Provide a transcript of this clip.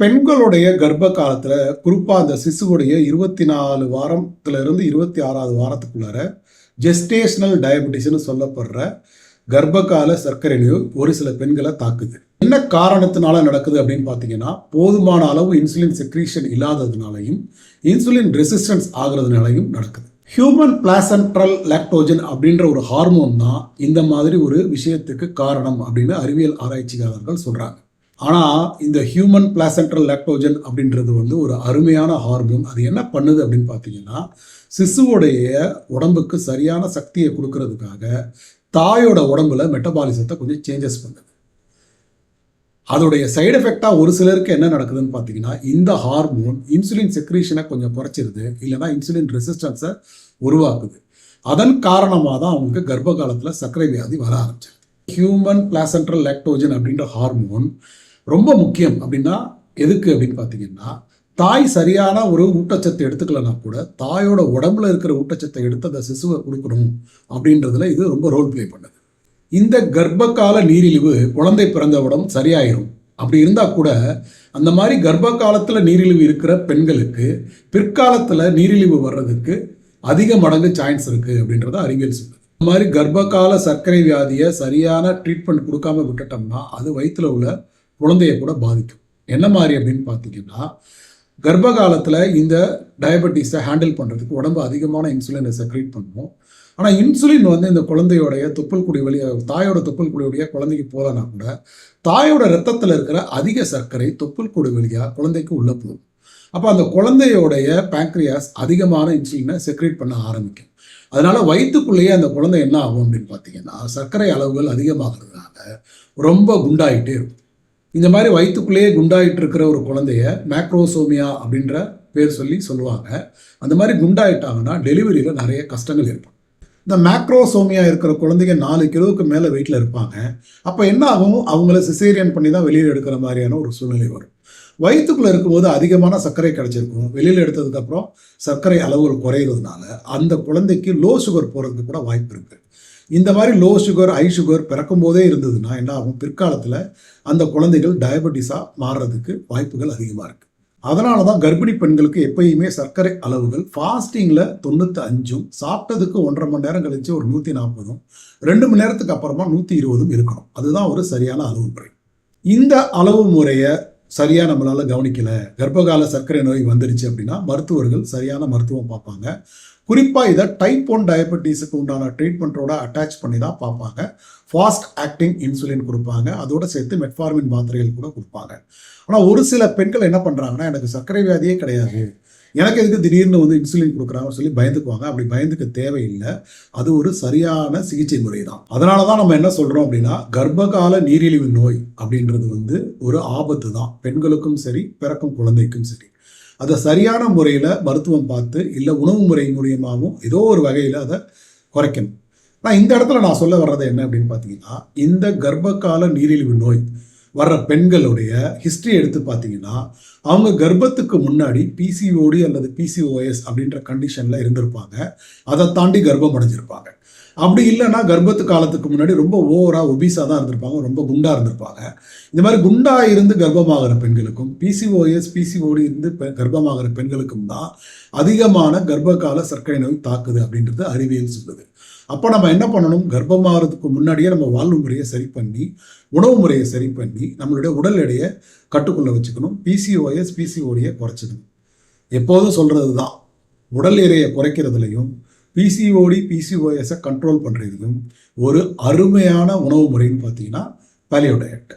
பெண்களுடைய கர்ப்ப காலத்தில் குறிப்பாக அந்த சிசுவுடைய இருபத்தி நாலு வாரத்துல இருந்து இருபத்தி ஆறாவது வாரத்துக்குள்ளார ஜெஸ்டேஷனல் டயபெட்டிஸ்னு சொல்லப்படுற கர்ப்பகால சர்க்கரை நோய் ஒரு சில பெண்களை தாக்குது. என்ன காரணத்தினால நடக்குது அப்படின்னு பார்த்தீங்கன்னா போதுமான அளவு இன்சுலின் செக்ரீஷன் இல்லாததுனாலையும் இன்சுலின் ரெசிஸ்டன்ஸ் ஆகுறதுனாலையும் நடக்குது. ஹியூமன் பிளாசன்ட்ரல் லாக்டோஜன் அப்படின்ற ஒரு ஹார்மோன் தான் இந்த மாதிரி ஒரு விஷயத்துக்கு காரணம் அப்படின்னு அறிவியல் ஆராய்ச்சியாளர்கள் சொல்கிறாங்க ஆனால் இந்த ஹியூமன் பிளாசென்ட்ரல் லாக்டோஜன் அப்படின்றது வந்து ஒரு அருமையான ஹார்மோன் அது என்ன பண்ணுது அப்படின்னு பார்த்தீங்கன்னா சிசுவோடைய உடம்புக்கு சரியான சக்தியை கொடுக்கறதுக்காக தாயோட உடம்புல மெட்டபாலிசத்தை கொஞ்சம் சேஞ்சஸ் பண்ணுது. அதோடைய சைடு எஃபெக்டாக ஒரு சிலருக்கு என்ன நடக்குதுன்னு பார்த்தீங்கன்னா இந்த ஹார்மோன் இன்சுலின் செக்ரீஷனை கொஞ்சம் குறைச்சிருது இல்லைன்னா இன்சுலின் ரெசிஸ்டன்ஸை உருவாக்குது. அதன் காரணமாக தான் அவங்களுக்கு கர்ப்ப காலத்தில் சர்க்கரை வியாதி வர ஆரம்பிச்சிருது ஹியூமன் பிளாசென்ட்ரல் லாக்டோஜன் அப்படின்ற ஹார்மோன் ரொம்ப முக்கியம் அப்படின்னா எதுக்கு அப்படின்னு பார்த்தீங்கன்னா தாய் சரியான ஒரு ஊட்டச்சத்து எடுத்துக்கலனா கூட தாயோட உடம்புல இருக்கிற ஊட்டச்சத்தை எடுத்து அந்த சிசுவை கொடுக்கணும் அப்படின்றதுல இது ரொம்ப ரோல் ப்ளே பண்ணுது. இந்த கர்ப்பகால நீரிழிவு குழந்தை பிறந்தவுடன் சரியாயிரும். அப்படி இருந்தால் கூட அந்த மாதிரி கர்ப்ப காலத்தில் நீரிழிவு இருக்கிற பெண்களுக்கு பிற்காலத்தில் நீரிழிவு வர்றதுக்கு அதிக மடங்கு சான்ஸ் இருக்குது அப்படின்றத அறிவியல் சொல்லுது. இந்த மாதிரி கர்ப்பகால சர்க்கரை வியாதியை சரியான ட்ரீட்மெண்ட் கொடுக்காம விட்டுட்டோம்னா அது வயிற்றுல உள்ள குழந்தைய கூட பாதிக்கும். என்ன மாதிரி அப்படின்னு பார்த்தீங்கன்னா கர்ப்ப காலத்தில் இந்த டயபெட்டிஸை ஹேண்டில் பண்ணுறதுக்கு உடம்பு அதிகமான இன்சுலினை செக்ரேட் பண்ணுவோம் ஆனால் இன்சுலின் வந்து இந்த குழந்தையோடைய தொப்புள் குடி வழிய தாயோட தொப்புள் குடி வழியாக குழந்தைக்கு போகலனா கூட தாயோட ரத்தத்தில் இருக்கிற அதிக சர்க்கரை தொப்புள் குடி வழியாக குழந்தைக்கு உள்ளே போகும். அப்போ அந்த குழந்தையோடைய பேங்க்ரியாஸ் அதிகமான இன்சுலினை செக்ரேட் பண்ண ஆரம்பிக்கும். அதனால வயிற்றுக்குள்ளேயே அந்த குழந்தை என்ன ஆகும் அப்படின்னு பார்த்தீங்கன்னா சர்க்கரை அளவுகள் அதிகமாகிறதுனால ரொம்ப குண்டாயிட்டே இருக்கும். இந்த மாதிரி வயிற்றுக்குள்ளேயே குண்டாயிட்டு இருக்கிற ஒரு குழந்தைய மேக்ரோசோமியா அப்படின்ற பேர் சொல்லி சொல்லுவாங்க. அந்த மாதிரி குண்டாயிட்டாங்கன்னா டெலிவரியில் நிறைய கஷ்டங்கள் ஏற்படும் இந்த மேக்ரோசோமியா இருக்கிற குழந்தைங்க நாலு கிலோவுக்கு மேலே வெயிட்டில் இருப்பாங்க. அப்போ என்ன ஆகும்? அவங்கள சிசேரியன் பண்ணி தான் வெளியில் எடுக்கிற மாதிரியான ஒரு சூழ்நிலை வரும். வயிற்றுக்குள்ளே இருக்கும்போது அதிகமான சர்க்கரை கிடச்சிருக்கும். வெளியில் எடுத்ததுக்கப்புறம் சர்க்கரை அளவுகள் குறையிறதுனால அந்த குழந்தைக்கு லோ சுகர் போகிறதுக்கு கூட வாய்ப்பு இருக்குது இந்த மாதிரி லோ சுகர் ஹை சுகர் பிறக்கும் போதே இருந்ததுன்னா என்ன ஆகும்? பிற்காலத்தில் அந்த குழந்தைகள் டயபெட்டிஸாக மாறுறதுக்கு வாய்ப்புகள் அதிகமாக இருக்குது அதனால தான் கர்ப்பிணி பெண்களுக்கு எப்பயுமே சர்க்கரை அளவுகள் ஃபாஸ்டிங்கில் தொண்ணூற்றி அஞ்சும் சாப்பிட்டதுக்கு ஒன்றரை மணி நேரம் கழிச்சு ஒரு நூற்றி நாற்பதும் ரெண்டு மணி நேரத்துக்கு அப்புறமா நூற்றி இருபதும் இருக்கணும். அதுதான் ஒரு சரியான அளவு முறை இந்த அளவு முறையை சரியாக நம்மளால் கவனிக்கலை. கர்ப்பகால சர்க்கரை நோய் வந்துருச்சு அப்படின்னா மருத்துவர்கள் சரியான மருத்துவம் பார்ப்பாங்க. குறிப்பாக இதை டைப் ஒன் டயபெட்டிஸுக்கு உண்டான ட்ரீட்மெண்ட்டோட அட்டாச் பண்ணி தான் பார்ப்பாங்க. ஃபாஸ்ட் ஆக்டிங் இன்சுலின் கொடுப்பாங்க. அதோட சேர்த்து மெட்ஃபார்மின் மாத்திரைகள் கூட கொடுப்பாங்க. ஆனால் ஒரு சில பெண்கள் என்ன பண்ணுறாங்கன்னா எனக்கு சர்க்கரை வியாதியே கிடையாது. எனக்கு எதுக்கு திடீர்னு வந்து இன்சுலின் கொடுக்குறாங்கன்னு சொல்லி பயந்துக்குவாங்க. அப்படி பயந்துக்க தேவையில்லை. அது ஒரு சரியான சிகிச்சை முறை தான். அதனால தான் நம்ம என்ன சொல்கிறோம் அப்படின்னா கர்ப்பகால நீரிழிவு நோய் அப்படின்றது வந்து ஒரு ஆபத்து தான். பெண்களுக்கும் சரி பிறக்கும் குழந்தைக்கும் சரி. அதை சரியான முறையில் மருத்துவம் பார்த்து இல்லை உணவு முறை மூலியமாகவும் ஏதோ ஒரு வகையில் அதை குறைக்கணும். நான் இந்த இடத்துல நான் சொல்ல வர்றது என்ன அப்படின்னு பார்த்தீங்கன்னா இந்த கர்ப்பகால நீரிழிவு நோய் வர்ற பெண்களுடைய ஹிஸ்ட்ரி எடுத்து பார்த்தீங்கன்னா அவங்க கர்ப்பத்துக்கு முன்னாடி பிசிஓடி அல்லது பிசிஓஎஸ் அப்படின்ற கண்டிஷனில் இருந்திருப்பாங்க. அதை தாண்டி கர்ப்பம் அடைஞ்சிருப்பாங்க. அப்படி இல்லைன்னா கர்ப்பத்து காலத்துக்கு முன்னாடி ரொம்ப ஓவராக ஒபீஸாக தான் இருந்திருப்பாங்க. ரொம்ப குண்டாக இருந்திருப்பாங்க. இந்த மாதிரி குண்டாக இருந்து கர்ப்பமாகிற பெண்களுக்கும் பிசிஓஎஸ் பிசிஓடி இருந்து பெ கர்ப்பமாகிற பெண்களுக்கும் தான் அதிகமான கர்ப்பகால சர்க்கரை நோய் தாக்குது அப்படின்றது அறிவியல் சொல்லுது. அப்போ நம்ம என்ன பண்ணணும்? கர்ப்பமாகிறதுக்கு முன்னாடியே நம்ம வாழ்வு முறையை சரி பண்ணி உணவு முறையை சரி பண்ணி நம்மளுடைய உடல் எடையை கட்டுக்குள்ளே வச்சுக்கணும். பிசிஓஎஸ் பிசிஓடியை குறைச்சிக்கணும். எப்போதும் சொல்கிறது தான் உடல் எடையை குறைக்கிறதுலையும் பிசிஓடி பிசிஓஎஸை கண்ட்ரோல் பண்ணுறதுக்கும் ஒரு அருமையான உணவு முறைன்னு பார்த்தீங்கன்னா பேலியோ டயட்